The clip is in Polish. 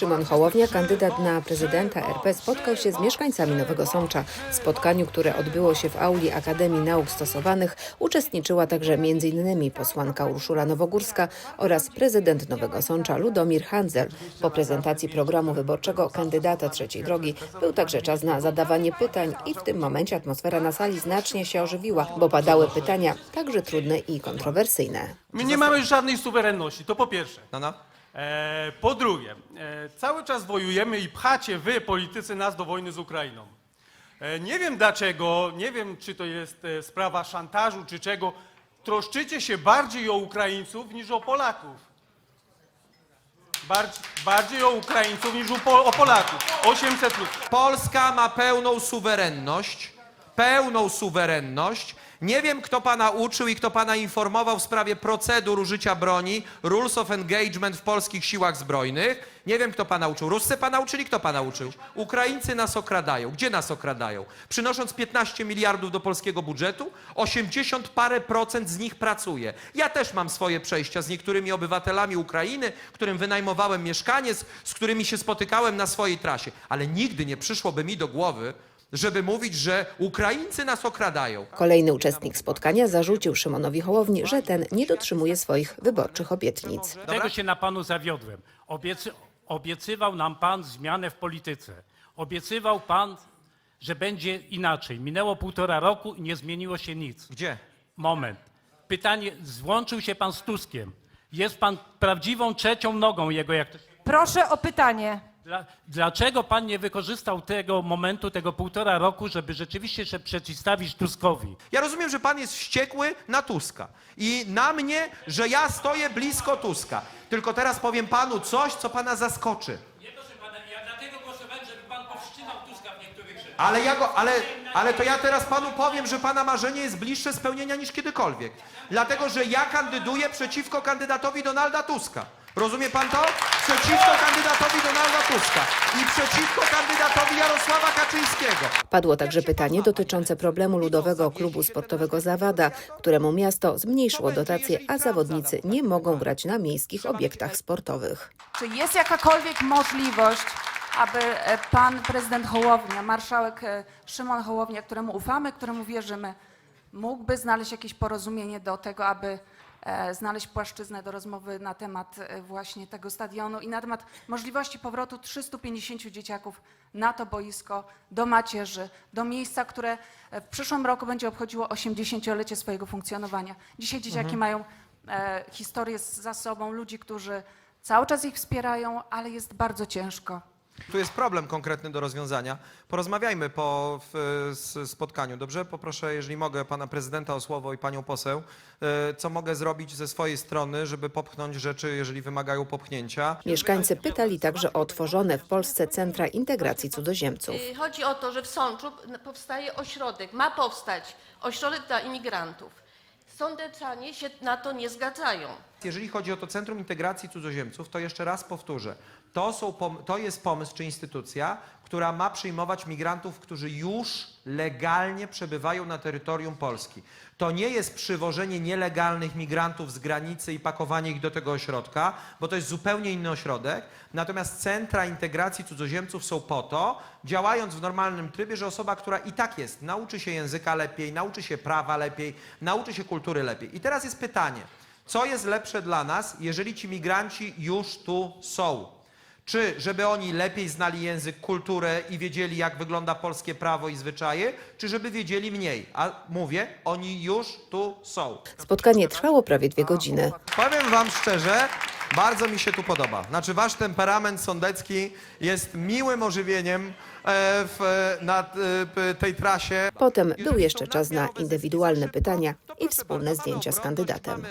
Szymon Hołownia, kandydat na prezydenta RP, spotkał się z mieszkańcami Nowego Sącza. W spotkaniu, które odbyło się w auli Akademii Nauk Stosowanych, uczestniczyła także m.in. posłanka Urszula Nowogórska oraz prezydent Nowego Sącza Ludomir Handzel. Po prezentacji programu wyborczego kandydata trzeciej drogi był także czas na zadawanie pytań i w tym momencie atmosfera na sali znacznie się ożywiła, bo padały pytania także trudne i kontrowersyjne. My nie mamy żadnej suwerenności, to po pierwsze. No, no. E, po drugie, e, cały czas wojujemy i pchacie wy, politycy, nas do wojny z Ukrainą. E, nie wiem dlaczego, nie wiem czy to jest sprawa szantażu czy czego, troszczycie się bardziej o Ukraińców niż o Polaków. Bardziej, bardziej o Ukraińców niż o Polaków. 800 plus. Polska ma pełną suwerenność, pełną suwerenność. Nie wiem, kto pana uczył i kto pana informował w sprawie procedur użycia broni, rules of engagement w polskich siłach zbrojnych. Nie wiem, kto pana uczył. Ruscy pana uczyli, kto pana uczył? Ukraińcy nas okradają. Gdzie nas okradają? Przynosząc 15 miliardów do polskiego budżetu, 80 parę procent z nich pracuje. Ja też mam swoje przejścia z niektórymi obywatelami Ukrainy, którym wynajmowałem mieszkanie, z, z którymi się spotykałem na swojej trasie. Ale nigdy nie przyszłoby mi do głowy, żeby mówić, że Ukraińcy nas okradają. Kolejny uczestnik spotkania zarzucił Szymonowi Hołowni, że ten nie dotrzymuje swoich wyborczych obietnic. Tego się na panu zawiodłem. Obiecy, obiecywał nam pan zmianę w polityce. Obiecywał pan, że będzie inaczej. Minęło półtora roku i nie zmieniło się nic. Gdzie? Moment. Pytanie, złączył się pan z Tuskiem. Jest pan prawdziwą trzecią nogą jego, jak to się... Proszę o pytanie. Dla, dlaczego pan nie wykorzystał tego momentu, tego półtora roku, żeby rzeczywiście się przeciwstawić Tuskowi? Ja rozumiem, że pan jest wściekły na Tuska i na mnie, że ja stoję blisko Tuska. Tylko teraz powiem panu coś, co pana zaskoczy. Nie, proszę pana, ja dlatego głosowałem, żeby pan powstrzymał Tuska w niektórych rzeczach. Ale ja go, ale, ale to ja teraz panu powiem, że pana marzenie jest bliższe spełnienia niż kiedykolwiek. Dlatego, że ja kandyduję przeciwko kandydatowi Donalda Tuska. Rozumie pan to? Przeciwko kandydatowi Donalda Tuska i przeciwko kandydatowi Jarosława Kaczyńskiego. Padło także pytanie dotyczące problemu ludowego klubu sportowego Zawada, któremu miasto zmniejszyło dotacje, a zawodnicy nie mogą grać na miejskich obiektach sportowych. Czy jest jakakolwiek możliwość, aby e, pan prezydent Hołownia, marszałek e, Szymon Hołownia, któremu ufamy, któremu wierzymy, mógłby znaleźć jakieś porozumienie do tego, aby znaleźć płaszczyznę do rozmowy na temat e, właśnie tego stadionu i na temat możliwości powrotu 350 dzieciaków na to boisko, do macierzy, do miejsca, które e, w przyszłym roku będzie obchodziło 80-lecie swojego funkcjonowania. Dzisiaj dzieciaki mają e, historię za sobą, ludzi, którzy cały czas ich wspierają, ale jest bardzo ciężko. Tu jest problem konkretny do rozwiązania. Porozmawiajmy po w, s- spotkaniu, dobrze? Poproszę, jeżeli mogę, pana prezydenta o słowo i panią poseł. E, Co mogę zrobić ze swojej strony, żeby popchnąć rzeczy, jeżeli wymagają popchnięcia? Mieszkańcy pytali także o tworzone w Polsce centra integracji cudzoziemców. Y, Chodzi o to, że w Sączu n- powstaje ośrodek, ma powstać ośrodek dla imigrantów. Sądeczanie się na to nie zgadzają. Jeżeli chodzi o to Centrum Integracji Cudzoziemców, to jeszcze raz powtórzę. To, są, to jest pomysł czy instytucja, która ma przyjmować migrantów, którzy już legalnie przebywają na terytorium Polski. To nie jest przywożenie nielegalnych migrantów z granicy i pakowanie ich do tego ośrodka, bo to jest zupełnie inny ośrodek. Natomiast centra integracji cudzoziemców są po to, działając w normalnym trybie, że osoba, która i tak jest, nauczy się języka lepiej, nauczy się prawa lepiej, nauczy się kultury lepiej. I teraz jest pytanie. Co jest lepsze dla nas, jeżeli ci migranci już tu są? Czy żeby oni lepiej znali język, kulturę i wiedzieli, jak wygląda polskie prawo i zwyczaje, czy żeby wiedzieli mniej? A mówię, oni już tu są. Spotkanie trwało prawie dwie godziny. Powiem wam szczerze, bardzo mi się tu podoba. Znaczy wasz temperament sądecki jest miłym ożywieniem e, w, na e, tej trasie. Potem był jeszcze czas na indywidualne pytania i wspólne zdjęcia z kandydatem.